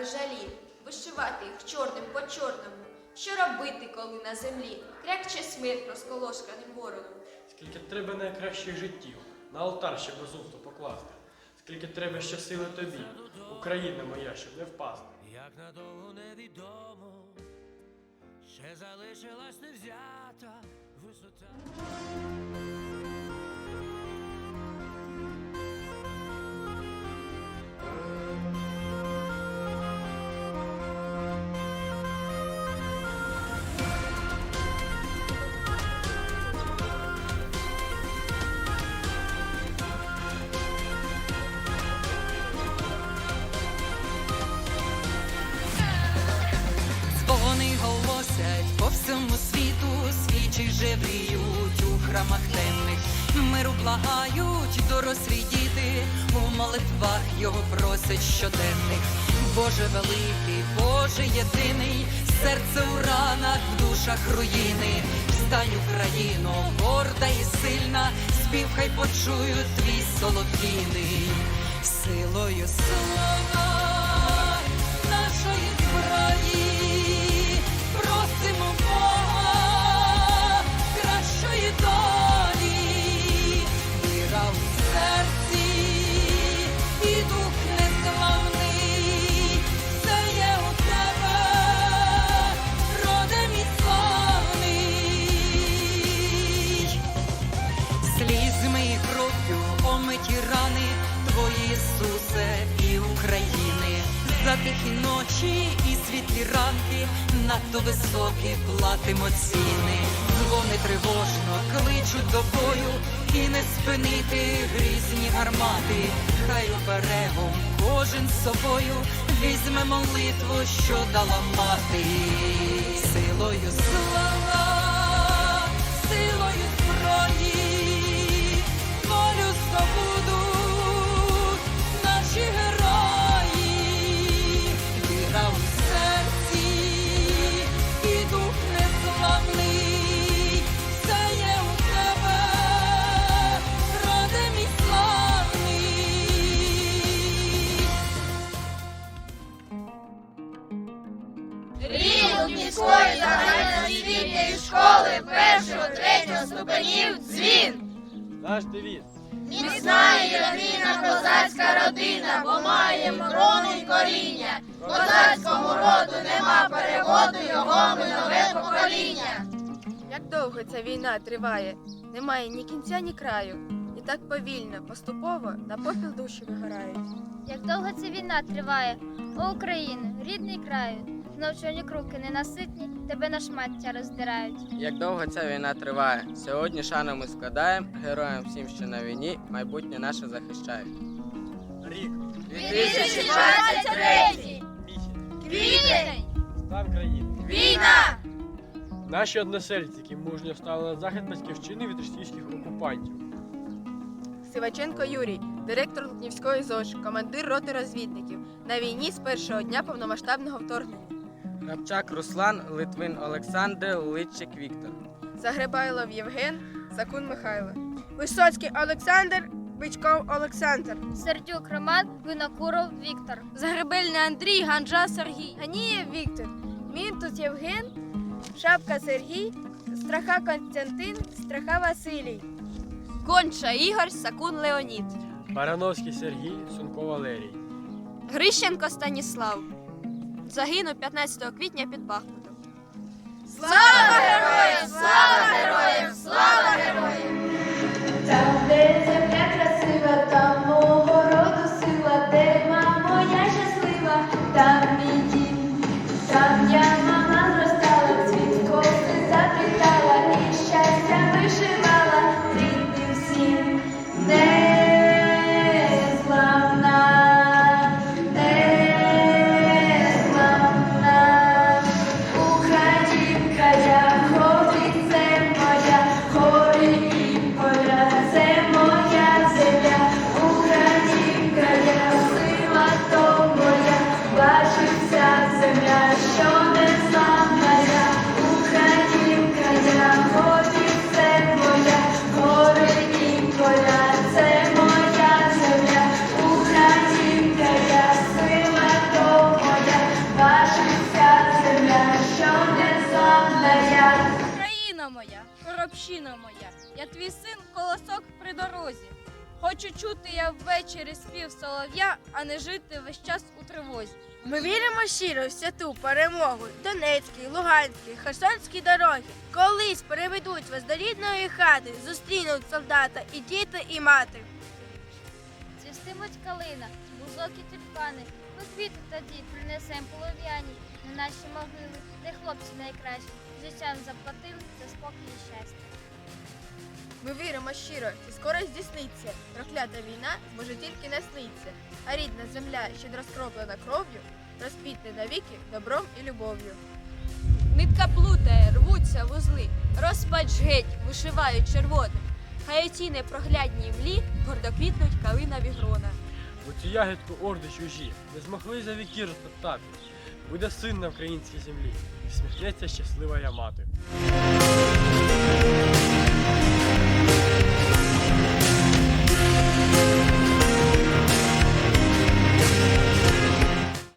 збирати жалі, вишивати їх чорним по чорному. Що робити, коли на землі крякче смерть розколошканим вороном? Скільки треба найкращих життів на алтар ще безумство покласти. Скільки треба ще сили тобі, Україна моя, щоб не впасти. Як надовго невідомо, ще залишилась невзята висота. Голосять по всьому світу, свічі живріють у храмах темних, миру благають дорослі діти, у молитвах його просять щоденних. Боже великий, Боже єдиний, серце у ранах, в душах руїни. Встань, Україно, горда і сильна, спів хай почують твій солов'їний, силою слова ночі і світлі ранки, надто високі платимо ціни, дзвони тривожно кличуть до бою, і не спинити грізні гармати, хай берегом, кожен з собою візьме молитву, що дала мати, силою слава, ступенів дзвін. Наш девіз. Міцна і єдина козацька родина, бо маємо крону й коріння. Козацькому роду нема переводу, його ми нове покоління. Як довго ця війна триває, немає ні кінця, ні краю. І так повільно, поступово на попіл душі вигорають. Як довго ця війна триває, о Україна, рідний краю, знов чорні круки ненаситні, тебе на шмаття роздирають. Як довго ця війна триває? Сьогодні шану ми складаємо героям всім, що на війні, майбутнє наше захищають. Рік, 2023 місяць, квітень, стан країни. війна, Наші односельці, які мужньо стали на захист батьківщини від російських окупантів. Сиваченко Юрій, директор Лукнівської ЗОЖ, командир роти розвідників. На війні з першого дня повномасштабного вторгнення. Грабчак Руслан, Литвин Олександр, Литчик Віктор. Загребайлов Євген, Сакун Михайло. Висоцький Олександр, Бичков Олександр. Сердюк Роман, Винокуров Віктор. Загребельний Андрій, Ганжа Сергій. Ганієв Віктор, Мінтус Євген, Шапка Сергій, Страха Константин, Страха Василій. Конча Ігор, Сакун Леонід. Барановський Сергій, Сунко Валерій. Грищенко Станіслав. Загинув 15 квітня під Бахмутом. слава героям, слава героям, слава героям. Батьківщина моя, я твій син колосок при дорозі. Хочу чути я ввечері спів солов'я, а не жити весь час у тривозі. Ми віримо щиро в святу перемогу Донецькій, Луганській, Херсонській дороги. Колись переведуть вас до рідної хати, зустрінуть солдата і діти, і мати. Цвістимуть калина, бузок і тюльпани. Ми квіти тоді принесем полов'яні на наші могили, де хлопці найкращі. Життям заплатили за спокій і щастя. Ми віримо щиро, це скоро здійсниться. Проклята війна зможе тільки не сниться, а рідна земля, щедро скроплена кров'ю, розквітне навіки добром і любов'ю. Нитка плутає, рвуться вузли, розпач геть, вишивають червоним. Хай цій непроглядній млі гордо квітнуть вігрона. грона. Бо цю ягідку орди чужі не змогли за віки розтоптати. Буде син на українській землі, і всміхнеться щаслива я мати.